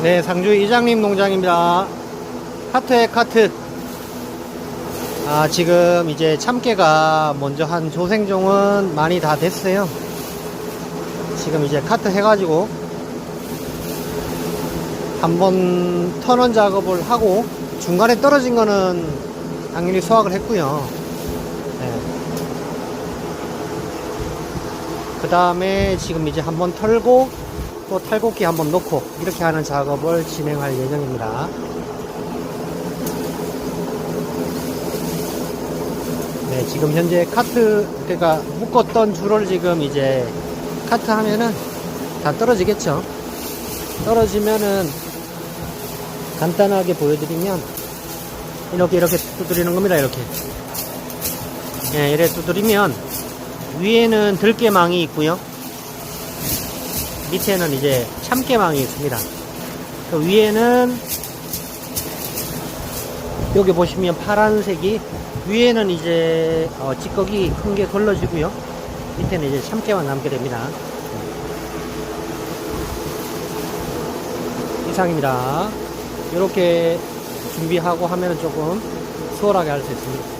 네, 상주 이장님 농장입니다. 카트에 카트. 아, 지금 이제 참깨가 먼저 한 조생종은 많이 다 됐어요. 지금 이제 카트 해가지고 한번 턴원 작업을 하고 중간에 떨어진 거는 당연히 수확을 했고요. 그 다음에 지금 이제 한번 털고 또 탈곡기 한번 놓고 이렇게 하는 작업을 진행할 예정입니다. 네, 지금 현재 카트, 그러니까 묶었던 줄을 지금 이제 카트 하면은 다 떨어지겠죠. 떨어지면은 간단하게 보여드리면 이렇게 이렇게 두드리는 겁니다. 이렇게. 네, 이렇게 두드리면 위에는 들깨망이 있고요. 밑에는 이제 참깨망이 있습니다. 그 위에는 여기 보시면 파란색이 위에는 이제 어, 찌꺼기 큰 게 걸러지고요. 밑에는 이제 참깨만 남게 됩니다. 이상입니다. 이렇게 준비하고 하면 조금 수월하게 할 수 있습니다.